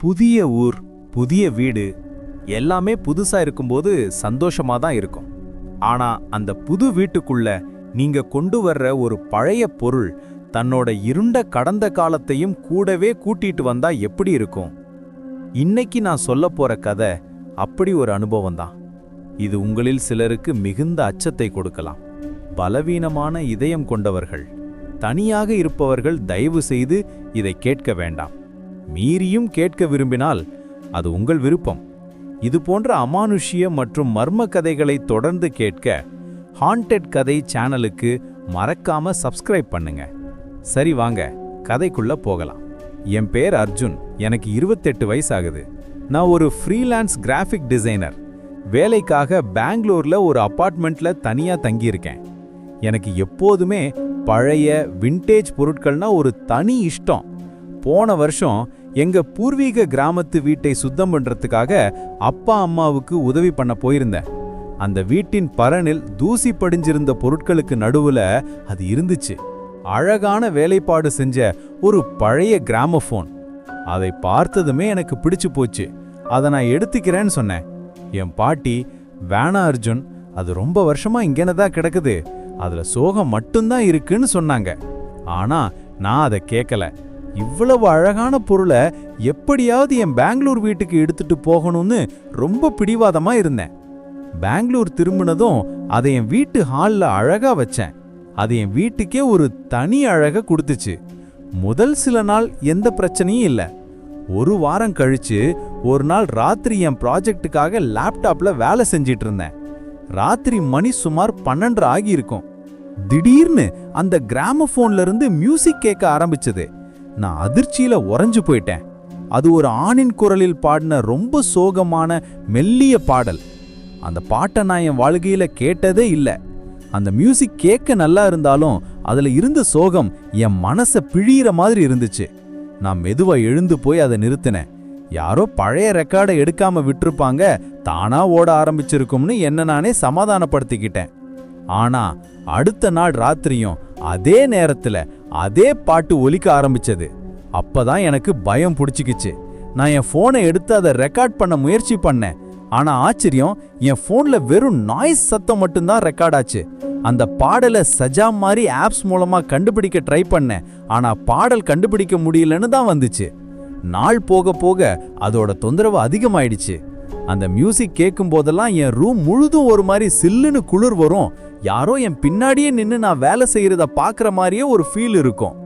புதிய ஊர் புதிய வீடு எல்லாமே புதுசா இருக்கும்போது சந்தோஷமா தான் இருக்கும். ஆனா அந்த புது வீட்டுக்குள்ள நீங்க கொண்டு வர்ற ஒரு பழைய பொருள் தன்னோட இருண்ட கடந்த காலத்தையும் கூடவே கூட்டிட்டு வந்தா எப்படி இருக்கும்? இன்னைக்கு நான் சொல்ல போற கதை அப்படி ஒரு அனுபவம் தான் இது உங்களில் சிலருக்கு மிகுந்த அச்சத்தை கொடுக்கலாம். பலவீனமான இதயம் கொண்டவர்கள் தனியாக இருப்பவர்கள் தயவு செய்து இதை கேட்க வேண்டாம். மீறியும் கேட்க விரும்பினால் அது உங்கள் விருப்பம். இது போன்ற அமானுஷ்ய மற்றும் மர்ம கதைகளை தொடர்ந்து கேட்க ஹாண்டட் கதை சேனலுக்கு மறக்காம சப்ஸ்கிரைப் பண்ணுங்க. சரி வாங்க. கதைக்குள்ள போகலாம். என் பேர் அர்ஜுன். எனக்கு இருபத்தெட்டு வயசாகுது. நான் ஒரு ஃப்ரீலான்ஸ் கிராஃபிக் டிசைனர் வேலைக்காக பெங்களூர்ல ஒரு அப்பார்ட்மெண்ட்ல தனியா தங்கியிருக்கேன். எனக்கு எப்போதுமே பழைய விண்டேஜ் பொருட்கள்னா ஒரு தனி இஷ்டம். போன வருஷம் எங்க பூர்வீக கிராமத்து வீட்டை சுத்தம் பண்றதுக்காக அப்பா அம்மாவுக்கு உதவி பண்ண போயிருந்தேன். அந்த வீட்டின் பரனில் தூசி படிஞ்சிருந்த பொருட்களுக்கு நடுவுல அது இருந்துச்சு. அழகான வேலைப்பாடு செஞ்ச ஒரு பழைய கிராமஃபோன் அதை பார்த்ததுமே எனக்கு பிடிச்சு போச்சு. அதை நான் எடுத்துக்கிறேன்னு சொன்னேன். என் பாட்டி வேணா அர்ஜுன் அது ரொம்ப வருஷமா இங்கேன தான் கிடக்குது. அதுல சோகம் மட்டும்தான் இருக்குன்னு சொன்னாங்க. ஆனா நான் அதை கேட்கல இவ்வளவு அழகான பொருளை எப்படியாவது என் பெங்களூர் வீட்டுக்கு எடுத்துட்டு போகணும்னு ரொம்ப பிடிவாதமா இருந்தேன். பெங்களூர் திரும்பினதும் அதை என் வீட்டு ஹால்ல அழகா வச்சேன். அது என் வீட்டுக்கே ஒரு தனி அழக கொடுத்துச்சு. முதல் சில நாள் எந்த பிரச்சனையும் இல்லை. ஒரு வாரம் கழிச்சு ஒரு நாள் ராத்திரி என் ப்ராஜெக்ட்டுக்காக லேப்டாப்ல வேலை செஞ்சிட்டு இருந்தேன். ராத்திரி மணி சுமார் பன்னெண்டரை ஆகியிருக்கும். திடீர்னு அந்த கிராமபோன்ல இருந்து மியூசிக் கேட்க ஆரம்பிச்சது. நான் அதிர்ச்சியில உறைஞ்சு போயிட்டேன். அது ஒரு ஆணின் குரலில் பாடின ரொம்ப சோகமான மெல்லிய பாடல். அந்த பாட்டை நான் என் வாழ்க்கையில கேட்டதே இல்லை. அந்த மியூசிக் கேட்க நல்லா இருந்தாலும் அதில் இருந்த சோகம் என் மனசை பிழியிற மாதிரி இருந்துச்சு. நான் மெதுவாக எழுந்து போய் அதை நிறுத்தினேன். யாரோ பழைய ரெக்கார்டை எடுக்காம விட்டிருப்பாங்க தானா ஓட ஆரம்பிச்சிருக்கும்னு என்ன நானே சமாதானப்படுத்திக்கிட்டேன். ஆனா அடுத்த நாள் ராத்திரியும் அதே நேரத்தில் அதே பாட்டு ஒலிக்க ஆரம்பிச்சது. அப்பதான் எனக்கு பயம் பிடிச்சிக்கிச்சு. நான் என் ஃபோனை எடுத்து அதை ரெக்கார்ட் பண்ண முயற்சி பண்ணேன். ஆனா ஆச்சரியம் என் ஃபோனில் வெறும் நாய்ஸ் சத்தம் மட்டும்தான் ரெக்கார்ட் ஆச்சு. அந்த பாடலை சஜா மாதிரி ஆப்ஸ் மூலமா கண்டுபிடிக்க ட்ரை பண்ணேன். ஆனா பாடல் கண்டுபிடிக்க முடியலன்னு தான் வந்துச்சு. நாள் போக போக அதோட தொந்தரவு அதிகமாயிடுச்சு. அந்த மியூசிக் கேட்கும் போதெல்லாம் என் ரூம் முழுதும் ஒரு மாதிரி சில்லுன்னு குளிர் வரும். யாரோ என் பின்னாடியே நின்னு நான் வேலை செய்யறத பார்க்குற மாதிரியே ஒரு ஃபீல் இருக்கும்.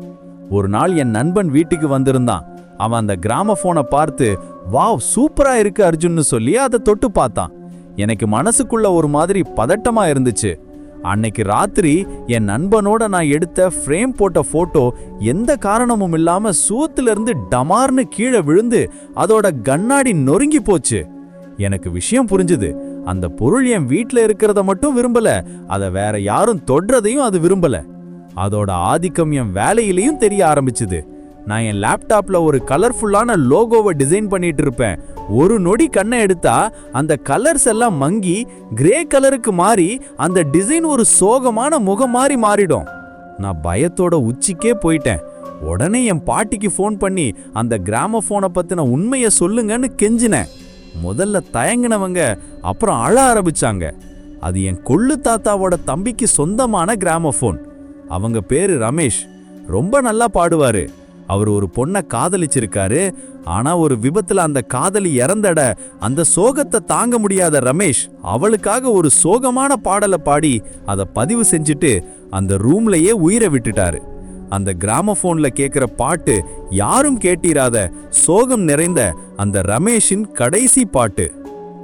ஒரு நாள் என் நண்பன் வீட்டுக்கு வந்திருந்தான். அவன் அந்த கிராம ஃபோனை பார்த்து வாவ் சூப்பரா இருக்கு அர்ஜுன்னு சொல்லி அதை தொட்டு பார்த்தான். எனக்கு மனசுக்குள்ள ஒரு மாதிரி பதட்டமா இருந்துச்சு. அன்னைக்கு ராத்திரி என் நண்பனோட நான் எடுத்த ஃப்ரேம் போட்ட போட்டோ எந்த காரணமும் இல்லாம சூத்துல இருந்து டமார்னு கீழே விழுந்து அதோட கண்ணாடி நொறுங்கி போச்சு. எனக்கு விஷயம் புரிஞ்சுது. அந்த பொருள் என் வீட்டில் இருக்கிறத மட்டும் விரும்பல. அதை வேற யாரும் தொடுறதையும் அது விரும்பல. அதோட ஆதிக்கம் என் வேலையிலையும் தெரிய ஆரம்பிச்சுது. நான் என் லேப்டாப்ல ஒரு கலர்ஃபுல்லான லோகோவை டிசைன் பண்ணிட்டு இருப்பேன். ஒரு நொடி கண்ணை எடுத்தா அந்த கலர்ஸ் எல்லாம் மங்கி கிரே கலருக்கு மாறி அந்த டிசைன் ஒரு சோகமான முகம் மாதிரி மாறிடும். நான் பயத்தோட உச்சிக்கே போயிட்டேன். உடனே என் பாட்டிக்கு ஃபோன் பண்ணி அந்த கிராம ஃபோனை பற்றின உண்மையை சொல்லுங்கன்னு கெஞ்சினேன். முதல்ல தயங்கினவங்க அப்புறம் அழ ஆரம்பிச்சாங்க. அது என் கொள்ளு தாத்தாவோட தம்பிக்கு சொந்தமான கிராமஃபோன். அவங்க பேரு ரமேஷ். ரொம்ப நல்லா பாடுவாரு. அவர் ஒரு பொண்ணை காதலிச்சிருக்காரு. ஆனா ஒரு விபத்துல அந்த காதலி இறந்தட அந்த சோகத்தை தாங்க முடியாத ரமேஷ் அவளுக்காக ஒரு சோகமான பாடலை பாடி அதை பதிவு செஞ்சுட்டு அந்த ரூம்லயே உயிரை விட்டுட்டாரு. அந்த கிராமபோன்ல கேட்குற பாட்டு யாரும் கேட்டிராத சோகம் நிறைந்த அந்த ரமேஷின் கடைசி பாட்டு.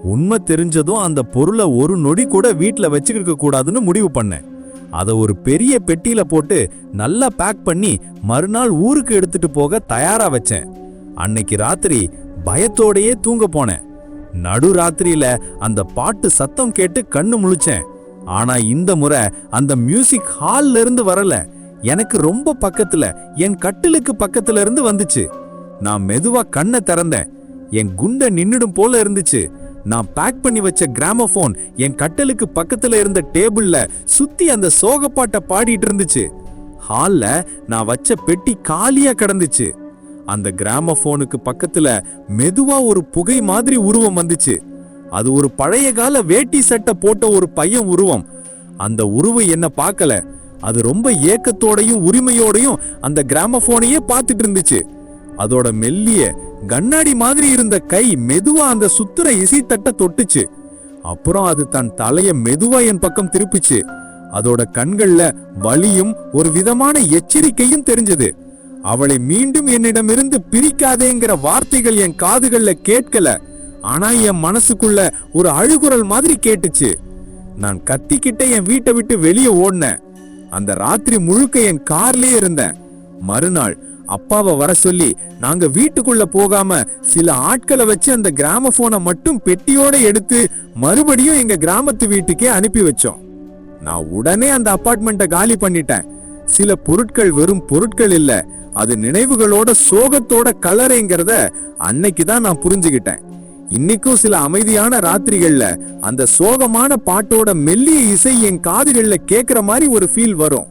உண்மை தெரிஞ்சதும் அந்த பொருளை ஒரு நொடி கூட வீட்டில் வச்சுக்கிருக்க கூடாதுன்னு முடிவு பண்ணேன். அதை ஒரு பெரிய பெட்டியில போட்டு நல்லா பேக் பண்ணி மறுநாள் ஊருக்கு எடுத்துட்டு போக தயாரா வச்சேன். அன்னைக்கு ராத்திரி பயத்தோடையே தூங்க போனேன். நடு ராத்திரியில அந்த பாட்டு சத்தம் கேட்டு கண்ணு முழிச்சேன். ஆனா இந்த முறை அந்த மியூசிக் ஹால்ல இருந்து வரல. எனக்கு ரொம்ப பக்கத்துல என் கட்டிலுக்கு பக்கத்துல இருந்து வந்துச்சு. நான் மெதுவா கண்ணை திறந்தேன். என் குண்டை நின்னுடும் போல இருந்துச்சு. நான் பேக் பண்ணி வச்ச கிராமபோன் என் கட்டலுக்கு பக்கத்துல இருந்த டேபிள்ல சுத்தி அந்த சோகப்பாட்டை பாடிட்டு இருந்துச்சு. ஹால்ல நான் வச்ச பெட்டி காலியா கிடந்துச்சு. அந்த கிராமபோனுக்கு பக்கத்துல மெதுவா ஒரு புகை மாதிரி உருவம் வந்துச்சு. அது ஒரு பழைய கால வேட்டி சட்டை போட்ட ஒரு பையன் உருவம். அந்த உருவம் என்ன பார்க்கல. அது ரொம்ப ஏக்கத்தோடையும் உரிமையோடையும் அந்த கிராமபோனையே பார்த்துட்டு இருந்துச்சு. அதோட மெல்லிய கண்ணாடி மாதிரி இருந்த கை மெதுவா அந்த சுத்துற இசைத்தட்ட தொட்டுச்சு. அப்புறம் அது தன் தலைய மெதுவா என் பக்கம் திருப்பிச்சு. அதோட கண்கள்ல வலியும் ஒரு விதமான எச்சரிக்கையும் தெரிஞ்சது. அவளை மீண்டும் என்னிடமிருந்து பிரிக்காதேங்கிற வார்த்தைகள் என் காதுகள்ல கேட்கல. ஆனா என் மனசுக்குள்ள ஒரு அழுகுரல் மாதிரி கேட்டுச்சு. நான் கத்திக்கிட்டே என் வீட்டை விட்டு வெளியே ஓடினேன். அந்த ராத்திரி முழுக்க என் கார்லயே இருந்தேன். மறுநாள் அப்பாவை வர சொல்லி நாங்க வீட்டுக்குள்ள போகாம சில ஆட்களை வச்சு அந்த கிராம போனை மட்டும் பெட்டியோட எடுத்து மறுபடியும் எங்க கிராமத்து வீட்டுக்கே அனுப்பி வச்சோம். நான் உடனே அந்த அப்பார்ட்மெண்ட்டை காலி பண்ணிட்டேன். சில பொருட்கள் வெறும் பொருட்கள் இல்ல அது நினைவுகளோட சோகத்தோட கலரைங்கிறத அன்னைக்கு தான் நான் புரிஞ்சுகிட்டேன் இன்னைக்கும் சில அமைதியான ராத்திரிகள்ல அந்த சோகமான பாட்டோட மெல்லிய இசை என் காதுகள்ல கேக்குற மாதிரி ஒரு ஃபீல் வரும்.